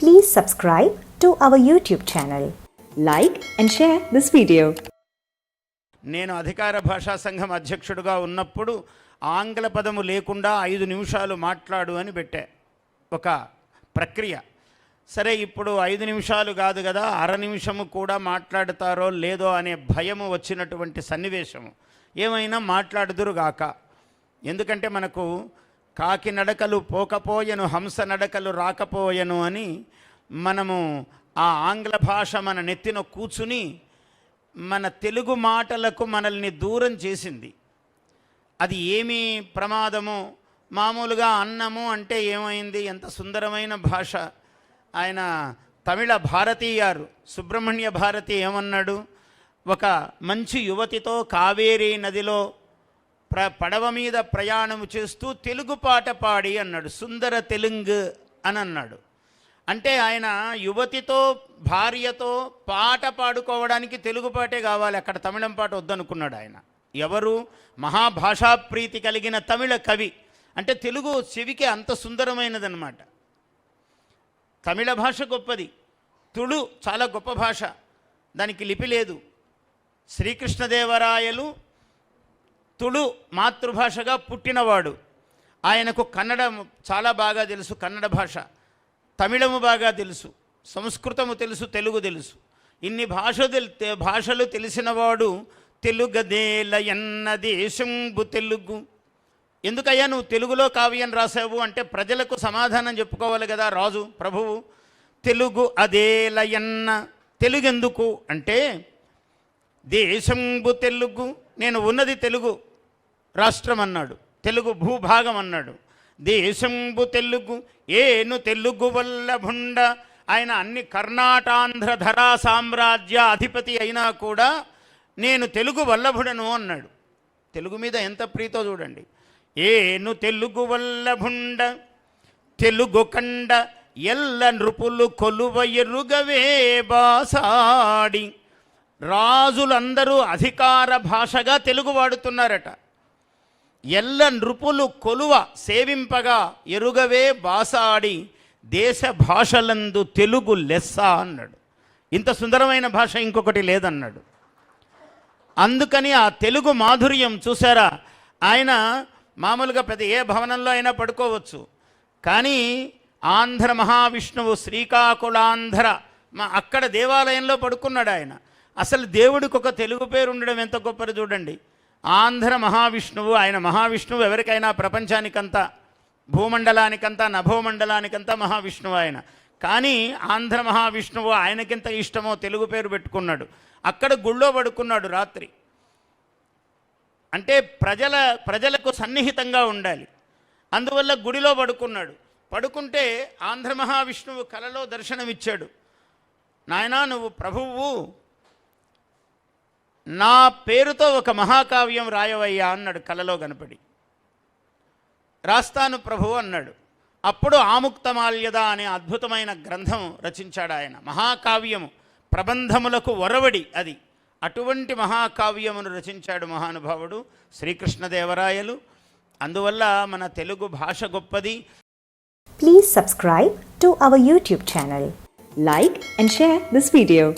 Please subscribe to our YouTube channel. Like and share this video. నేను అధికార భాషా సంఘం అధ్యక్షుడిగా ఉన్నప్పుడు ఆంగ్ల పదము లేకుండా ఐదు నిమిషాలు మాట్లాడు అని పెట్టా ఒక ప్రక్రియ సరే ఇప్పుడు ఐదు నిమిషాలు కాదు కదా అర నిమిషము కూడా మాట్లాడతారో లేదో అనే భయము వచ్చినటువంటి సన్నివేశము ఏమైనా మాట్లాడుదురుగాక ఎందుకంటే మనకు కాకి నడకలు పోకపోయెను హంస నడకలు రాకపోయెను అని మనము ఆ ఆంగ్ల భాష మన నెత్తిన కూర్చుని మన తెలుగు మాటలకు మనల్ని దూరం చేసింది. అది ఏమి ప్రమాదము మామూలుగా అన్నము అంటే ఏమైంది? ఎంత సుందరమైన భాష. ఆయన తమిళ భారతీయారు సుబ్రహ్మణ్య భారతి ఏమన్నాడు? ఒక మంచి యువతితో కావేరీ నదిలో ప్ర పడవ మీద ప్రయాణం చేస్తూ తెలుగు పాట పాడి అన్నాడు. సుందర తెలుగు అని అన్నాడు. అంటే ఆయన యువతితో భార్యతో పాట పాడుకోవడానికి తెలుగు పాటే కావాలి. అక్కడ తమిళం పాట వద్దనుకున్నాడు ఆయన. ఎవరు? మహాభాషా ప్రీతి కలిగిన తమిళ కవి. అంటే తెలుగు చెవికి అంత సుందరమైనదన్నమాట. తమిళ భాష గొప్పది. తుళు చాలా గొప్ప భాష. దానికి లిపి లేదు. శ్రీకృష్ణదేవరాయలు తుళు మాతృభాషగా పుట్టినవాడు. ఆయనకు కన్నడ చాలా బాగా తెలుసు కన్నడ భాష. తమిళము బాగా తెలుసు సంస్కృతము తెలుసు తెలుగు తెలుసు. ఇన్ని భాష తెల్- భాషలు తెలిసినవాడు తెలుగదేల ఎన్న దేశంబు తెలుగు. ఎందుకయ్యా నువ్వు తెలుగులో కావ్యం రాసావు అంటే ప్రజలకు సమాధానం చెప్పుకోవాలి కదా రాజు ప్రభువు. తెలుగు అదేలయన్న తెలుగెందుకు అంటే దేశంబు తెలుగు నేను ఉన్నది తెలుగు. రాష్ట్రం అన్నాడు తెలుగు భూభాగం అన్నాడు దేశంబు తెలుగు ఏను తెలుగు వల్ల భుండ ఆయన అన్ని కర్ణాటాంధ్ర ధరా సామ్రాజ్య అధిపతి అయినా కూడా నేను తెలుగు వల్లభుడను అన్నాడు. తెలుగు మీద ఎంత ప్రీతో చూడండి. ఏను తెలుగు వల్లభుండ తెలుగు కండ ఎల్ల నృపులు కొలువ ఎరుగవే బాసాడి. రాజులందరూ అధికార భాషగా తెలుగు వాడుతున్నారట. ఎల్ల నృపులు కొలువ సేవింపగా ఎరుగవే బాసాడి దేశ భాషలందు తెలుగు లెస్స అన్నాడు. ఇంత సుందరమైన భాష ఇంకొకటి లేదన్నాడు. అందుకని ఆ తెలుగు మాధుర్యం చూసారా? ఆయన మామూలుగా పెద్ద ఏ భవనంలో అయినా పడుకోవచ్చు. కానీ ఆంధ్ర మహావిష్ణువు శ్రీకాకుళాంధ్ర మా అక్కడ దేవాలయంలో పడుకున్నాడు ఆయన. అసలు దేవుడికి ఒక తెలుగు పేరు ఉండడం ఎంత గొప్పది చూడండి. ఆంధ్ర మహావిష్ణువు ఆయన మహావిష్ణువు ఎవరికైనా ప్రపంచానికంతా భూమండలానికంతా నభోమండలానికంతా మహావిష్ణువు ఆయన. కానీ ఆంధ్ర మహావిష్ణువు ఆయనకింత ఇష్టమో తెలుగు పేరు పెట్టుకున్నాడు. అక్కడ గుళ్ళో పడుకున్నాడు రాత్రి. అంటే ప్రజల ప్రజలకు సన్నిహితంగా ఉండాలి. అందువల్ల గుడిలో పడుకున్నాడు. పడుకుంటే ఆంధ్ర మహావిష్ణువు కలలో దర్శనమిచ్చాడు. నాయనా నువ్వు ప్రభువు నా పేరుతో ఒక మహాకావ్యం రాయవయ్యా అన్నాడు కలలో కనపడి రాస్తాను ప్రభు అన్నాడు. అప్పుడు ఆముక్తమాల్యద అనే అద్భుతమైన గ్రంథం రచించాడు ఆయన. మహాకావ్యము ప్రబంధములకు ఒరవడి అది. అటువంటి మహాకావ్యమును రచించాడు మహానుభావుడు శ్రీకృష్ణదేవరాయలు. అందువల్ల మన తెలుగు భాష గొప్పది. Please subscribe to our YouTube channel like and share this video